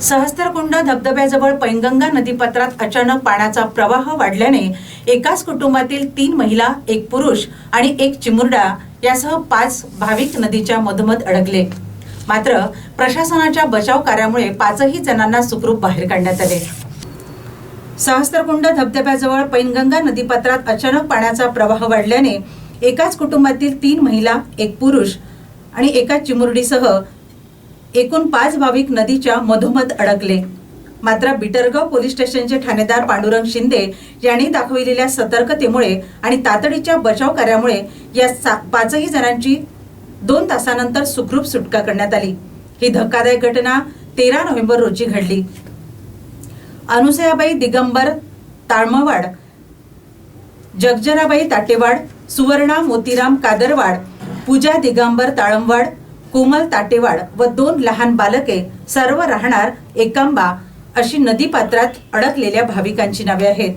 सहस्त्रकुंड धबधब्याजवळ पैनगंगा नदीपात्रात अचानक पाण्याचा प्रवाह वाढल्याने एकाच कुटुंबातील तीन महिला एक पुरुष आणि एक चिमुरडा यासह पाच भाविक नदीच्या मधोमध अडकले. मात्र प्रशासनाच्या बचाव कार्यामुळे पाचही जणांना सुखरूप बाहेर काढण्यात आले. सहस्त्रकुंड धबधब्याजवळ पैनगंगा नदीपात्रात अचानक पाण्याचा प्रवाह वाढल्याने एकाच कुटुंबातील तीन महिला एक पुरुष आणि एका चिमुरडीसह एकूण पाच भाविक नदीच्या मधोमध अडकले. मात्र बिटरगाव पोलीस स्टेशनचे ठाणेदार पांडुरंग शिंदे यांनी दाखविलेल्या सतर्कतेमुळे आणि तातडीच्या बचाव कार्यामुळे या पाचही जणांची दोन तासानंतर सुखरूप सुटका करण्यात आली. ही धक्कादायक घटना तेरा नोव्हेंबर रोजी घडली. अनुसयाबाई दिगंबर ताळमवाड जगजराबाई ताटेवाड सुवर्णा मोतीराम कादरवाड पूजा दिगंबर ताळमवाड कोमल ताटेवाड व दोन लहान बालके सर्व राहणार एकांबा अशी नदीपात्रात अडकलेल्या भाविकांची नावे आहेत.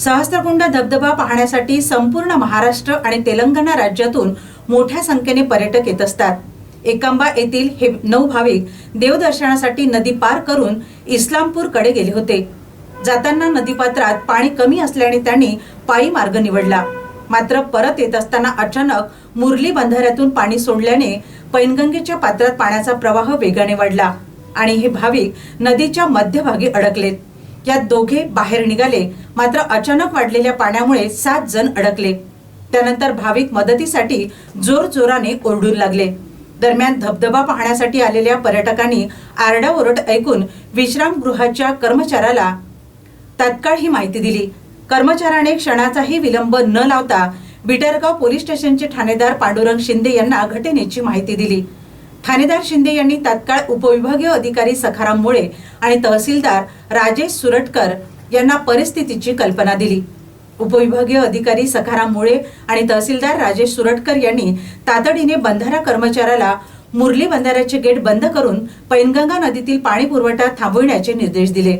सहस्त्रकुंड धबधबा पाहण्यासाठी संपूर्ण महाराष्ट्र आणि तेलंगणा राज्यातून मोठ्या संख्येने पर्यटक येत असतात. एकांबा येथील हे नऊ भाविक देवदर्शनासाठी नदी पार करून इस्लामपूरकडे गेले होते. जाताना नदीपात्रात पाणी कमी असल्याने त्यांनी पायी मार्ग निवडला. मात्र परत येत असताना अचानक मुरली बंधाऱ्यातून पाणी सोडल्याने पैनगंगेच्या पात्रात पाण्याचा प्रवाह वेगाने वाढला आणि हे भाविक नदीच्या मध्यभागी अडकलेत. यात दोघे बाहेर निघाले मात्र अचानक वाढलेल्या पाण्यामुळे सात जण अडकले. त्यानंतर भाविक मदतीसाठी जोर जोराने ओरडू लागले. दरम्यान धबधबा पाहण्यासाठी आलेल्या पर्यटकांनी आरडाओरड ऐकून विश्रामगृहाच्या कर्मचाऱ्याला तात्काळ ही माहिती दिली. कर्मचाऱ्याने क्षणाचाही विलंब न लावता बिटरगाव पोलीस स्टेशनचे ठाणेदार पांडुरंग शिंदे यांना घटनेची माहिती दिली. ठाणेदार शिंदे यांनी तात्काळ उपविभागीय अधिकारी सखाराम मुळे आणि तहसीलदार राजेश सुरटकर यांना परिस्थितीची कल्पना दिली. उपविभागीय अधिकारी सखाराम मुळे आणि तहसीलदार राजेश सुरटकर यांनी तातडीने बंधारा कर्मचाऱ्याला मुरली बंधाऱ्याचे गेट बंद करून पैनगंगा नदीतील पाणी पुरवठा थांबविण्याचे निर्देश दिले.